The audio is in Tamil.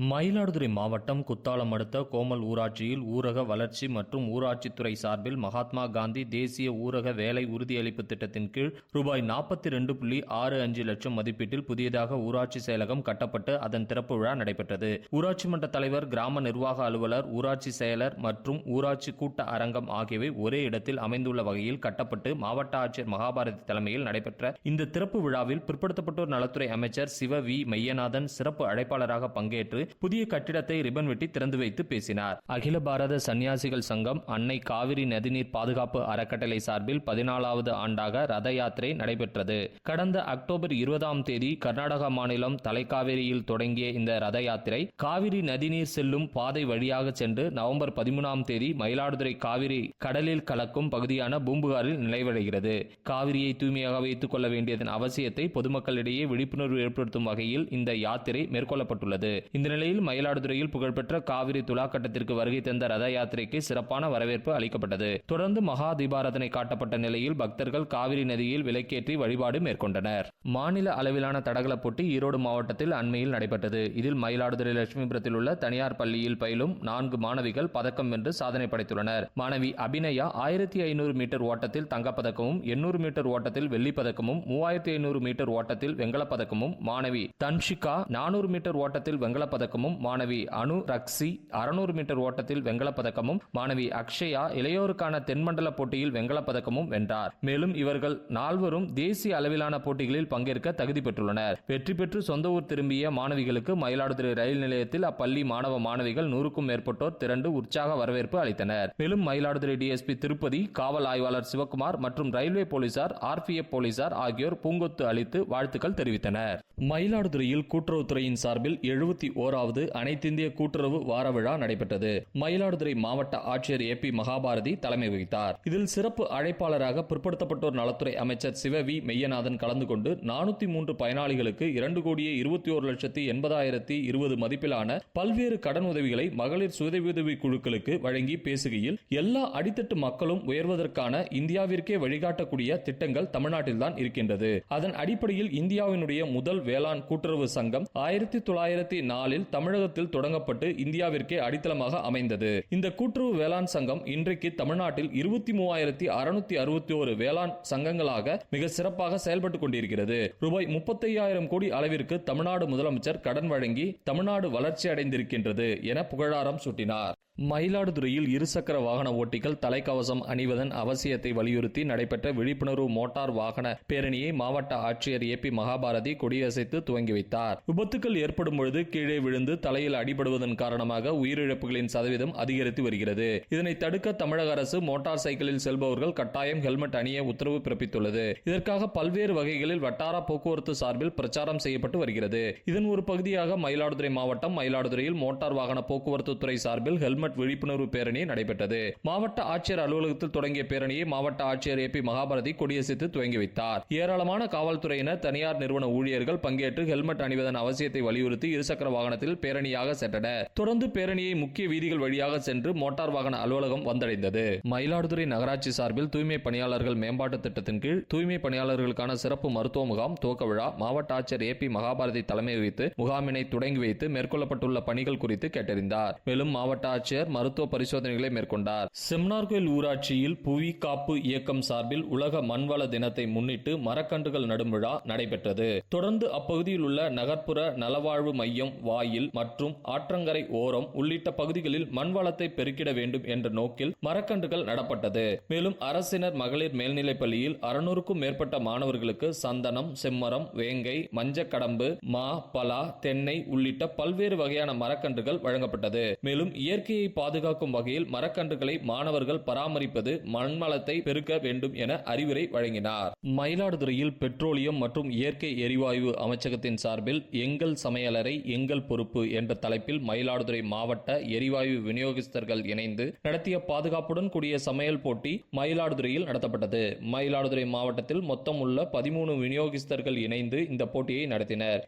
மயிலாடுதுறை மாவட்டம் குத்தாலம் அடுத்த கோமல் ஊராட்சியில் ஊரக வளர்ச்சி மற்றும் ஊராட்சித்துறை சார்பில் மகாத்மா காந்தி தேசிய ஊரக வேலை உறுதியளிப்பு திட்டத்தின் கீழ் ரூபாய் நாற்பத்தி ரெண்டு புள்ளி ஆறு அஞ்சு லட்சம் மதிப்பீட்டில் புதியதாக ஊராட்சி செயலகம் கட்டப்பட்டு அதன் திறப்பு விழா நடைபெற்றது. ஊராட்சி மன்ற தலைவர் கிராம நிர்வாக அலுவலர் ஊராட்சி செயலர் மற்றும் ஊராட்சி கூட்ட அரங்கம் ஆகியவை ஒரே இடத்தில் அமைந்துள்ள வகையில் கட்டப்பட்டு மாவட்ட ஆட்சியர் மகாபாரதி தலைமையில் நடைபெற்ற இந்த திறப்பு விழாவில் பிற்படுத்தப்பட்டோர் நலத்துறை அமைச்சர் சிவ வி மையநாதன் சிறப்பு அழைப்பாளராக பங்கேற்று புதிய கட்டிடத்தை ரிப்பன் வெட்டி திறந்து வைத்து பேசினார். அகில பாரத சன்னியாசிகள் சங்கம் அன்னை காவிரி நதிநீர் பாதுகாப்பு அறக்கட்டளை சார்பில் பதினாலாவது ஆண்டாக ரத யாத்திரை நடைபெற்றது. கடந்த அக்டோபர் இருபதாம் தேதி கர்நாடக மாநிலம் தலைக்காவேரியில் தொடங்கிய இந்த ரத யாத்திரை காவிரி நதிநீர் செல்லும் பாதை வழியாக சென்று நவம்பர் பதிமூணாம் தேதி மயிலாடுதுறை காவிரி கடலில் கலக்கும் பகுதியான பூம்புகாரில் நிறைவடைகிறது காவிரியை தூய்மையாக வைத்துக் கொள்ள வேண்டியதன் அவசியத்தை பொதுமக்களிடையே விழிப்புணர்வு ஏற்படுத்தும் வகையில் இந்த யாத்திரை மேற்கொள்ளப்பட்டுள்ளது. இந்த இந்நிலையில் மயிலாடுதுறையில் புகழ்பெற்ற காவிரி துலாக்கட்டத்திற்கு வருகை தந்த ரத யாத்திரைக்கு சிறப்பான வரவேற்பு அளிக்கப்பட்டது. தொடர்ந்து மகா தீபாரதனை காட்டப்பட்ட நிலையில் பக்தர்கள் காவிரி நதியில் விலக்கேற்றி வழிபாடு மேற்கொண்டனர். மாநில அளவிலான தடகள போட்டி ஈரோடு மாவட்டத்தில் அண்மையில் நடைபெற்றது. இதில் மயிலாடுதுறை லட்சுமிபுரத்தில் உள்ள தனியார் பள்ளியில் பயிலும் நான்கு மாணவிகள் பதக்கம் வென்று சாதனை படைத்துள்ளனர். மாணவி அபிநயா ஆயிரத்தி ஐநூறு மீட்டர் ஓட்டத்தில் தங்கப்பதக்கமும் எண்ணூறு மீட்டர் ஓட்டத்தில் வெள்ளிப்பதக்கமும் மூவாயிரத்தி ஐநூறு மீட்டர் ஓட்டத்தில் வெங்கலப்பதக்கமும் மாணவி தன்ஷிகா நானூறு மீட்டர் ஓட்டத்தில் வெங்கலப்பதக்கம் பதக்கமும் மாணவி அனு ரக்ஸி அறுநூறு மீட்டர் ஓட்டத்தில் வெண்கலப் பதக்கமும் மாணவி அக்ஷயா இளையோருக்கான தென்மண்டல போட்டியில் வெண்கலப் பதக்கமும் வென்றார். மேலும் இவர்கள் நால்வரும் தேசிய அளவிலான போட்டிகளில் பங்கேற்க தகுதி பெற்றுள்ளனர். வெற்றி பெற்று சொந்த ஊர் திரும்பிய மாணவிகளுக்கு மயிலாடுதுறை ரயில் நிலையத்தில் அப்பள்ளி மாணவ மாணவிகள் நூறுக்கும் மேற்பட்டோர் திரண்டு உற்சாக வரவேற்பு அளித்தனர். மேலும் மயிலாடுதுறை டிஎஸ்பி திருப்பதி காவல் ஆய்வாளர் சிவக்குமார் மற்றும் ரயில்வே போலீசார் ஆர்பிஎஃப் போலீசார் ஆகியோர் பூங்கொத்து அளித்து வாழ்த்துக்கள் தெரிவித்தனர். மயிலாடுதுறையில் கூட்டுறவுத்துறையின் சார்பில் எழுபத்தி ஓர் ஓராவது அனைத்திந்திய கூட்டுறவு வார விழா நடைபெற்றது. மயிலாடுதுறை மாவட்ட ஆட்சியர் ஏ பி மகாபாரதி தலைமை வகித்தார். இதில் சிறப்பு அழைப்பாளராக பிற்படுத்தப்பட்டோர் நலத்துறை அமைச்சர் சிவ வி மெய்யநாதன் கலந்து கொண்டு நானூத்தி மூன்று பயனாளிகளுக்கு இரண்டு கோடியே இருபத்தி ஒரு லட்சத்தி எண்பதாயிரத்தி இருபது மதிப்பிலான பல்வேறு கடன் உதவிகளை மகளிர் சுயதவி குழுக்களுக்கு வழங்கி பேசுகையில் எல்லா அடித்தட்டு மக்களும் உயர்வதற்கான இந்தியாவிற்கே வழிகாட்டக்கூடிய திட்டங்கள் தமிழ்நாட்டில்தான் இருக்கின்றது. அதன் அடிப்படையில் இந்தியாவினுடைய முதல் வேளாண் கூட்டுறவு சங்கம் ஆயிரத்தி தொள்ளாயிரத்தி நாலில் தமிழகத்தில் தொடங்கப்பட்டு இந்தியாவிற்கே அடித்தளமாக அமைந்தது. இந்த கூட்டுறவு வேளாண் சங்கம் இன்றைக்கு தமிழ்நாட்டில் இருபத்தி மூவாயிரத்தி அறுநூத்தி அறுபத்தி ஒரு வேளாண் சங்கங்களாக மிக சிறப்பாக செயல்பட்டுக் கொண்டிருக்கிறது. ரூபாய் முப்பத்தையாயிரம் கோடி அளவிற்கு தமிழ்நாடு முதலமைச்சர் கடன் வழங்கி தமிழ்நாடு வளர்ச்சி அடைந்திருக்கின்றது என புகழாரம் சூட்டினார். மயிலாடுதுறையில் இருசக்கர வாகன ஓட்டிகள் தலைக்கவசம் அணிவதன் அவசியத்தை வலியுறுத்தி நடைபெற்ற விழிப்புணர்வு மோட்டார் வாகன பேரணியை மாவட்ட ஆட்சியர் ஏ பி மகாபாரதி கொடியசைத்து துவங்கி வைத்தார். விபத்துக்கள் ஏற்படும் பொழுது கீழே விழுந்து தலையில் அடிபடுவதன் காரணமாக உயிரிழப்புகளின் சதவீதம் அதிகரித்து வருகிறது. இதனை தடுக்க தமிழக அரசு மோட்டார் சைக்கிளில் செல்பவர்கள் கட்டாயம் ஹெல்மெட் அணிய உத்தரவு பிறப்பித்துள்ளது. இதற்காக பல்வேறு வகைகளில் வட்டார போக்குவரத்து சார்பில் பிரச்சாரம் செய்யப்பட்டு வருகிறது. இதன் ஒரு பகுதியாக மயிலாடுதுறை மாவட்டம் மயிலாடுதுறையில் மோட்டார் வாகன போக்குவரத்து துறை சார்பில் ஹெல்மெட் விழிப்புணர்வு பேரணி நடைபெற்றது. மாவட்ட ஆட்சியர் அலுவலகத்தில் தொடங்கிய பேரணியை மாவட்ட ஆட்சியர் ஏ பி மகாபாரதி கொடியசைத்து துவங்கி வைத்தார். ஏராளமான காவல்துறையினர் தனியார் நிறுவன ஊழியர்கள் பங்கேற்று ஹெல்மெட் அணிவதன் அவசியத்தை வலியுறுத்தி இருசக்கர வாகனத்தில் பேரணியாக சென்றனர். தொடர்ந்து பேரணியை முக்கிய வீதிகள் வழியாக சென்று மோட்டார் வாகன அலுவலகம் வந்தடைந்தது. மயிலாடுதுறை நகராட்சி சார்பில் தூய்மை பணியாளர்கள் மேம்பாட்டு திட்டத்தின் கீழ் தூய்மை பணியாளர்களுக்கான சிறப்பு மருத்துவ முகாம் துவக்க விழா மாவட்ட ஆட்சியர் ஏ பி மகாபாரதி தலைமை வகித்து முகாமினை தொடங்கி வைத்து மேற்கொள்ளப்பட்டுள்ள பணிகள் குறித்து கேட்டறிந்தார். மேலும் மாவட்ட ஆட்சியர் மருத்துவ பரிசோதனைகளை மேற்கொண்டார். செம்னார்கோயில் ஊராட்சியில் புவி காப்பு இயக்கம் சார்பில் உலக மண்வள தினத்தை முன்னிட்டு மரக்கன்றுகள் நடும் விழா நடைபெற்றது. தொடர்ந்து அப்பகுதியில் உள்ள நகர்ப்புற நலவாழ்வு மையம் வாயில் மற்றும் ஆற்றங்கரை ஓரம் உள்ளிட்ட பகுதிகளில் மண்வளத்தை பெருக்கிட வேண்டும் என்ற நோக்கில் மரக்கன்றுகள் நடப்பட்டது. மேலும் அரசினர் மகளிர் மேல்நிலைப் பள்ளியில் அறுநூறுக்கும் மேற்பட்ட மாணவர்களுக்கு சந்தனம் செம்மரம் வேங்கை மஞ்சக்கடம்பு மா பலா தென்னை உள்ளிட்ட பல்வேறு வகையான மரக்கன்றுகள் வழங்கப்பட்டது. மேலும் இயற்கையை இயற்கையை பாதுகாக்கும் வகையில் மரக்கன்றுகளை மாணவர்கள் பராமரிப்பது மண்வளத்தை பெருக்க வேண்டும் என அறிவுரை வழங்கினார். மயிலாடுதுறையில் பெட்ரோலியம் மற்றும் இயற்கை எரிவாயு அமைச்சகத்தின் சார்பில் எங்கள் சமையலறை எங்கள் பொறுப்பு என்ற தலைப்பில் மயிலாடுதுறை மாவட்ட எரிவாயு விநியோகஸ்தர்கள் இணைந்து நடத்திய பாதுகாப்புடன் கூடிய சமையல் போட்டி மயிலாடுதுறையில் நடத்தப்பட்டது. மயிலாடுதுறை மாவட்டத்தில் மொத்தம் உள்ள பதிமூணு விநியோகஸ்தர்கள் இணைந்து இந்த போட்டியை நடத்தினர்.